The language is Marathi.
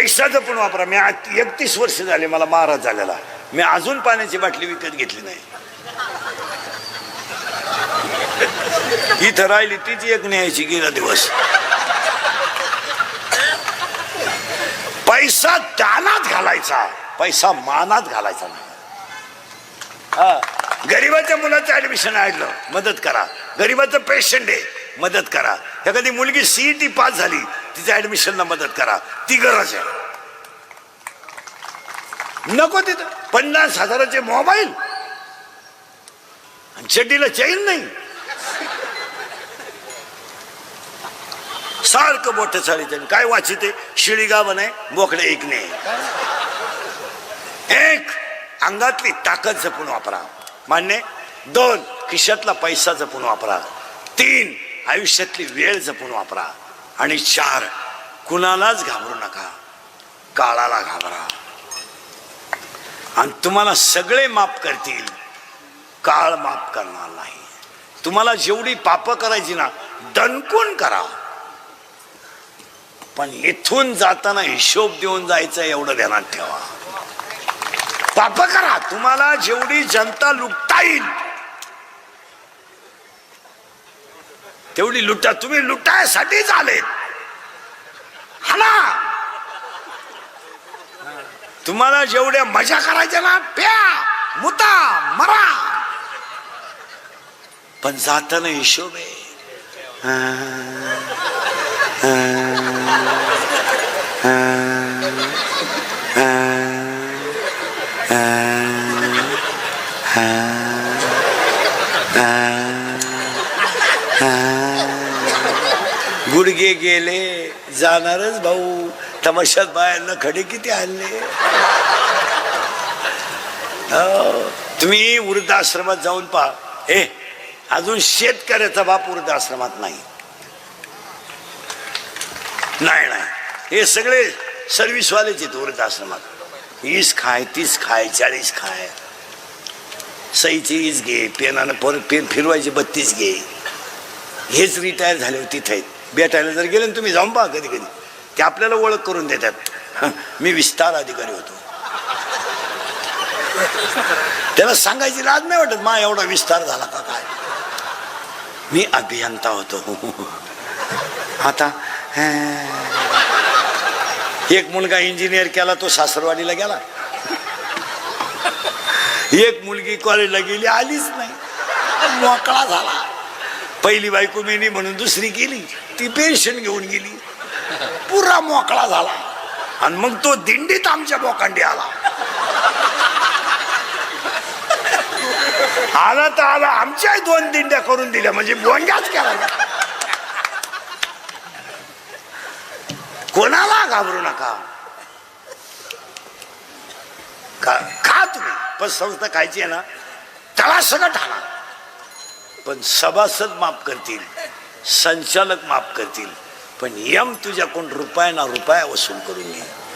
पैशाचं पण वापरा. मी एकतीस वर्ष झाले मला महाराज झालेला. मी अजून पाण्याची बाटली विकत घेतली नाही. इथं राहिली तीच एक न्यायची गेला दिवस. पैसा दानात घालायचा. पैसा मानात घालायचा नाही. हा. गरीबाच्या मुलाचं ऍडमिशन आणलं मदत करा. गरीबाचं पेशंट आहे. मदत करा. एखादी मुलगी सीईटी पास झाली तिच्या ऍडमिशनला मदत करा. ती गरज आहे. नको तिथं. पन्नास हजाराचे मोबाईल. चड्डीला चैन नाही. सारखं मोठं चालित काय वाचिते शिळीगाव नाही मोकडे एक नाही एक अंगातली ताकद जपून वापरा. मान्य? दोन खिशातला पैसा जपून वापरा. तीन आयुष्यातली वेळ जपून वापरा. आणि चार कुणालाच घाबरू नका. काळाला घाबरा. आणि तुम्हाला सगळे माफ करतील. काळ माफ करणार नाही. तुम्हाला जेवढी पाप करायची ना दणकून करा. पण इथून जाताना हिशोब देऊन जायचं एवढं ध्यानात ठेवा. पाप करा. तुम्हाला जेवढी जनता लुटता येईल. तेवढी लुटा तुम्ही लुटायसाठीच आलेत. हाना तुम्हाला जेवढ्या मजा करायच्या ना प्या मुता मरा. पण जाताना हिशोब. आहे गुडगे गेले जाणारच भाऊ. तमाशात बायांना खडे किती आणले? हो. तुम्ही वृद्धाश्रमात जाऊन पहा. हे अजून शेतकऱ्याचा बाप वृद्धाश्रमात नाही. नाही नाही. हे सगळे सर्व्हिसवालेच आहेत वृद्धाश्रमात. वीस खाय तीस खाय चाळीस खाय. सईची ईस घे पेनानं पर पेन फिरवायचे बत्तीस घे. हेच रिटायर झाले होते तिथे भेटायला जर गेले ना तुम्ही जाऊन पहा कधी कधी. ते आपल्याला ओळख करून देतात. मी विस्तार अधिकारी होतो. त्याला सांगायची लाज नाही वाटत मा एवढा विस्तार झाला का काय? मी अभियंता होतो. आता एक मुलगा इंजिनियर केला तो सासरवाडीला गेला. एक मुलगी कॉलेजला गेली आलीच नाही. मोकळा झाला. पहिली बायको मेनी म्हणून दुसरी गेली. ती पेन्शन घेऊन गेली. पुरा मोकळा झाला. आणि मग तो दिंडीत आमच्या बोकांडी आला. आला तर आला. आमच्या दोन दिंड्या करून दिल्या. म्हणजे बोंड्याच केला कोणाला घाबरू नका? का खा तुम्ही. पण संस्था खायची आहे ना. त्याला सगळं ठाणा पण सभासद माफ करतील संचालक माफ करतील पण यम तुझ्याकडून रुपया ना रुपया वसूल करून घे.